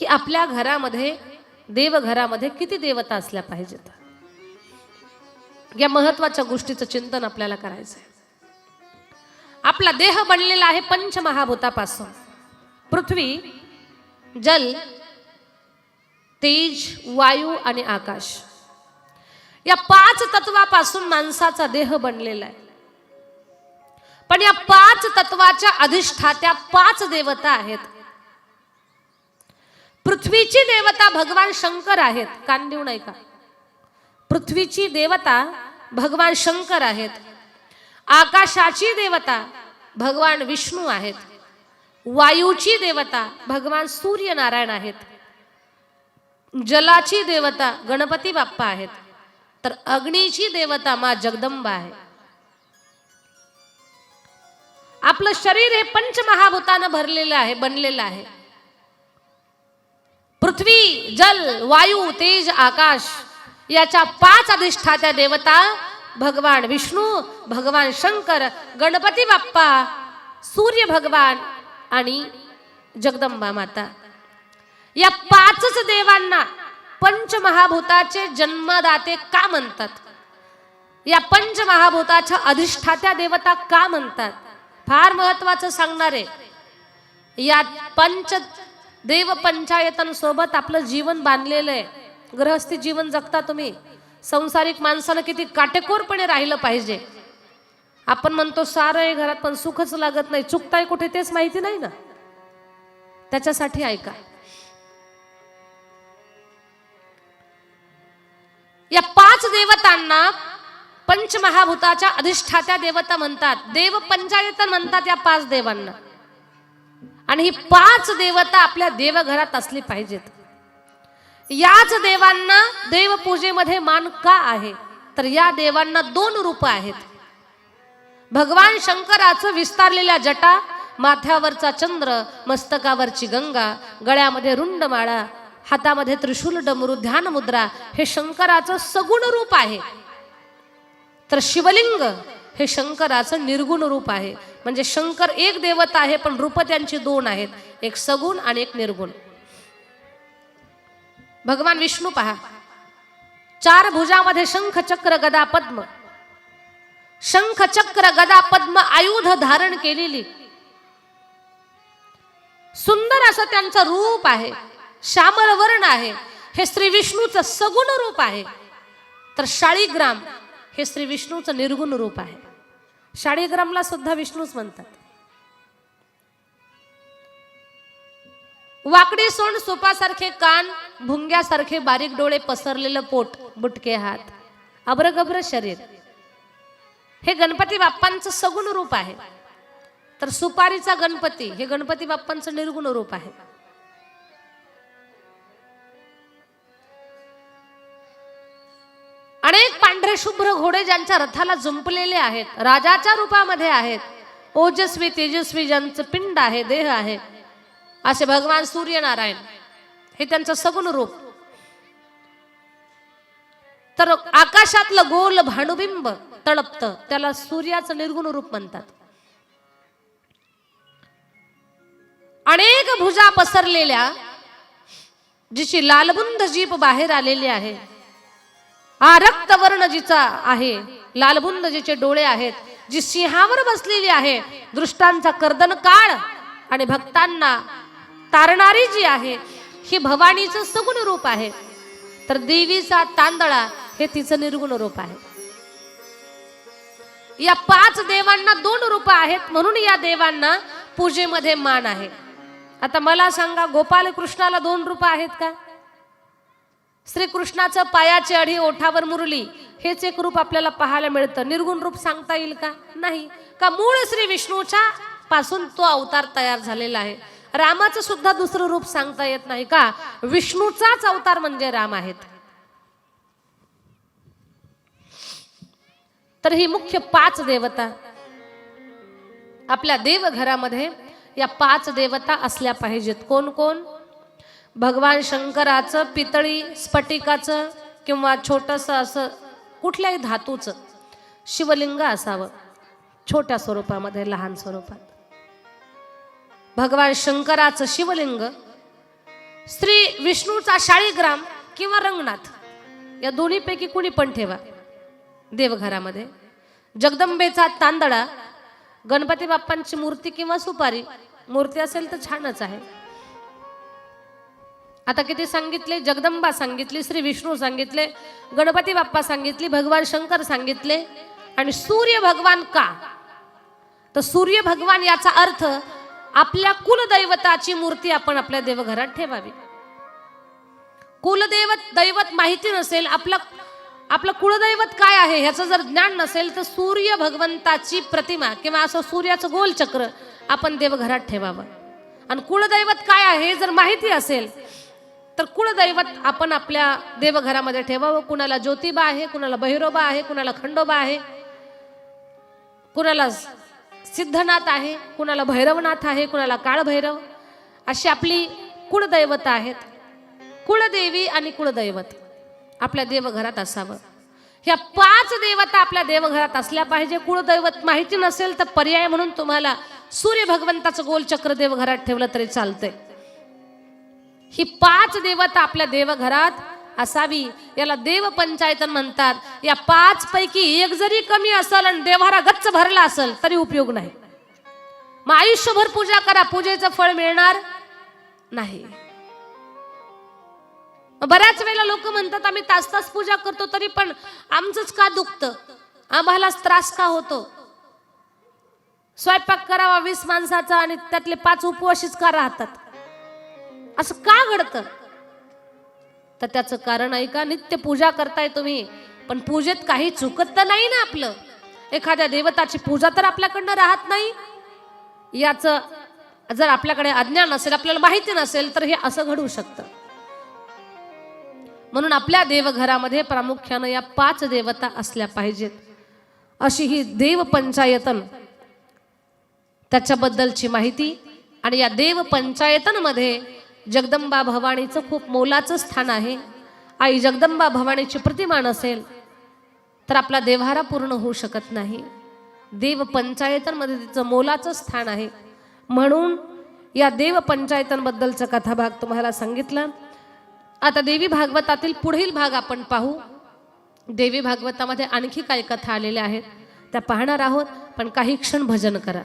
की आपल्या घरामध्ये देवघरामध्ये किती देवता असल्या पाहिजेत? या महत्त्वाच्या गोष्टीचं चिंतन आपल्याला करायचं आहे आपला देह बनलेला आहे पंचमहाभूतापासून. पृथ्वी जल तेज वायू आणि आकाश. या पाच तत्वापासून माणसाचा देह बनलेला आहे. पण या पाच तत्वाच्या अधिष्ठात्या पाच देवता आहेत. पृथ्वीची देवता भगवान शंकर आहेत. कान देऊ नाही का पृथ्वीची देवता भगवान शंकर आहेत. आकाशाची देवता भगवान विष्णू आहेत. वायूची देवता भगवान सूर्यनारायण आहेत. जलाची देवता गणपती बाप्पा आहेत. तर अग्नीची देवता मा जगदंबा आहे. आपलं शरीर हे पंचमहाभूतानं भरलेलं आहे बनलेलं आहे. पृथ्वी जल वायू तेज आकाश याच्या पाच अधिष्ठात्या देवता भगवान विष्णू भगवान शंकर गणपती बाप्पा सूर्य भगवान आणि जगदंबा माता. या पाचच देवांना पंचमहाभूताचे जन्मदाते का म्हणतात? या पंचमहाभूताच्या अधिष्ठात्या देवता का म्हणतात? फार महत्वाचं सांगणार आहे. या पंच देव पंचायतांसोबत आपलं जीवन बांधलेलं आहे. गृहस्थी जीवन जगता तुम्ही. संसारिक माणसानं किती काटेकोरपणे राहिलं पाहिजे. आपण म्हणतो सारं आहे घरात पण सुखच लागत नाही. चुकताय कुठे तेच माहिती नाही ना? त्याच्यासाठी ऐका. या पाच देवतांना पंचमहाभूताच्या अधिष्ठात्या देवता म्हणतात. देव पंचायतन म्हणतात या पाच देवांना. आणि ही पाच देवता आपल्या देवघरात असली पाहिजेत. याच देवांना देवपूजेमध्ये मान का आहे? तर या देवांना दोन रूप आहेत. भगवान शंकराचं विस्तारलेल्या जटा माथ्यावरचा चंद्र मस्तकावरची गंगा गळ्यामध्ये रुंड माळा हातामध्ये त्रिशूल डमरू ध्यान मुद्रा हे शंकराचं सगुण रूप आहे. तर शिवलिंग हे शंकराचं निर्गुण रूप आहे. म्हणजे शंकर एक देवता आहे पण रूप त्यांची दोन आहेत. एक सगुण आणि एक निर्गुण. भगवान विष्णू पहा. चार भुजामध्ये शंख चक्र गदा पद्म. शंख चक्र गदा पद्म आयुध धारण केलेली. सुंदर असं त्यांचं रूप आहे. श्यामल वर्ण आहे. हे श्री विष्णूचं सगुण रूप आहे. तर शाळीग्राम हे श्री विष्णूचं निर्गुण रूप आहे. शाळीग्रामला सुद्धा विष्णूच म्हणतात. वाकडी सोंड सोपासारखे कान भुंग्यासारखे बारीक डोळे पसरलेलं पोट बुटके हात अब्रगब्र शरीर. हे गणपती बाप्पांचं सगुण रूप आहे. तर सुपारीचा गणपती हे गणपती बाप्पांचं निर्गुण रूप आहे. अनेक पांढरे शुभ्र घोडे ज्यांच्या रथाला जुंपलेले आहेत राजाच्या रूपामध्ये आहेत. ओजस्वी तेजस्वी ज्यांचं पिंड आहे देह आहे. असे भगवान सूर्यनारायण हे त्यांचं सगुण रूप. तर आकाशातलं गोल भानुबिंब तळपत त्याला सूर्याचं निर्गुण रूप म्हणतात. अनेक भुजा पसरलेल्या जिची लालबुंद जीप बाहेर आलेली आहे. हा रक्तवर्ण जिचा आहे. लालबुंद जिचे डोळे आहेत. जी सिंहावर बसलेली आहे. दृष्टांचा कर्दन काळ आणि भक्तांना तारणारी जी आहे ही भवानीचं सगुण रूप आहे. तर देवीचा तांदळा हे तिचं निर्गुण रूप आहे. या पाच देवांना दोन रूप आहेत म्हणून या देवांना पूजेमध्ये मान आहे. आता मला सांगा गोपाल कृष्णाला दोन रूप आहेत का? श्रीकृष्णाचं पायाची अढी ओठावर मुरली. हेच एक रूप आपल्याला पाहायला मिळतं. निर्गुण रूप सांगता येईल का? नाही. का मूळ श्री विष्णूच्या पासून तो अवतार तयार झालेला आहे. रामाचं सुद्धा दुसरं रूप सांगता येत नाही का? विष्णूचाच अवतार म्हणजे राम आहेत. तर ही मुख्य पाच देवता. आपल्या देवघरामध्ये या पाच देवता असल्या पाहिजेत. कोण कोण? भगवान शंकराचं पितळी स्फटिकाचं किंवा छोटंसं असं कुठल्याही धातूचं शिवलिंग असावं छोट्या स्वरूपामध्ये लहान स्वरूपात. भगवान शंकराचं शिवलिंग श्री विष्णूचा शाळीग्राम किंवा रंगनाथ या दोन्हीपैकी कुणी पण ठेवा. देवघरामध्ये. जगदंबेचा तांदळा गणपती बाप्पांची मूर्ती किंवा सुपारी मूर्ती असेल तर छानच आहे. आता किती सांगितले? जगदंबा सांगितली श्री विष्णू सांगितले गणपती बाप्पा सांगितली भगवान शंकर सांगितले. आणि सूर्य भगवान का? तर सूर्य भगवान याचा अर्थ आपल्या कुलदैवताची मूर्ती आपण आपल्या देवघरात ठेवावी. कुलदैवत दैवत माहिती नसेल आपलं आपलं कुलदैवत काय आहे ह्याचं जर ज्ञान नसेल तर सूर्य भगवंताची प्रतिमा किंवा असं सूर्याचं गोल चक्र आपण देवघरात ठेवावं. आणि कुलदैवत काय आहे जर माहिती असेल तर कुळदैवत आपण आपल्या देवघरामध्ये ठेवावं. कुणाला ज्योतिबा आहे कुणाला भैरोबा आहे कुणाला खंडोबा आहे कुणाला सिद्धनाथ आहे कुणाला भैरवनाथ आहे कुणाला काळभैरव अशी आपली कुळदैवत आहेत. कुळदेवी आणि कुळदैवत आपल्या देवघरात असावं. ह्या पाच देवता आपल्या देवघरात असल्या पाहिजे. कुळदैवत माहिती नसेल तर पर्याय म्हणून तुम्हाला सूर्य भगवंताचं गोलचक्र देवघरात ठेवलं तरी चालतंय. ही पाच देवता आपल्या देवघरात असावी. याला देव पंचायतन म्हणतात. या पाच पैकी एक जरी कमी असेल आणि देवारा गच्च भरला असेल तरी उपयोग नाही. मग आयुष्यभर पूजा करा पूजेचं फळ मिळणार नाही. बऱ्याच वेळेला लोक म्हणतात आम्ही तास तास पूजा करतो तरी पण आमचंच का दुखतं? आम्हालाच त्रास का होतो? स्वयंपाक करावा वीस माणसाचा आणि त्यातले पाच उपवाशीच का राहतात? असं का घडतं? तर त्याचं कारण आहे का नित्य पूजा करताय तुम्ही पण पूजेत काही चुकत तर नाही ना आपलं. एखाद्या देवताची पूजा तर आपल्याकडनं राहत नाही. याचं जर आपल्याकडे अज्ञान असेल आपल्याला माहिती नसेल तर हे असं घडू शकतं. म्हणून आपल्या देवघरामध्ये प्रामुख्यानं या पाच देवता असल्या पाहिजेत. अशी ही देव पंचायतन त्याच्याबद्दलची माहिती आणि या देव पंचायतनमध्ये जगदंबा भवानीचं खूप मोलाचं स्थान आहे. आई जगदंबा भवानीची प्रतिमा नसेल तर आपला देव्हारा पूर्ण होऊ शकत नाही. देव पंचायतांमध्ये तिचं मोलाचं स्थान आहे. म्हणून या देव पंचायतांबद्दलचा कथाभाग तुम्हाला सांगितला. आता देवी भागवतातील पुढील भाग आपण पाहू. देवी भागवतामध्ये आणखी काही कथा आलेल्या आहेत त्या पाहणार आहोत पण काही क्षण भजन करा.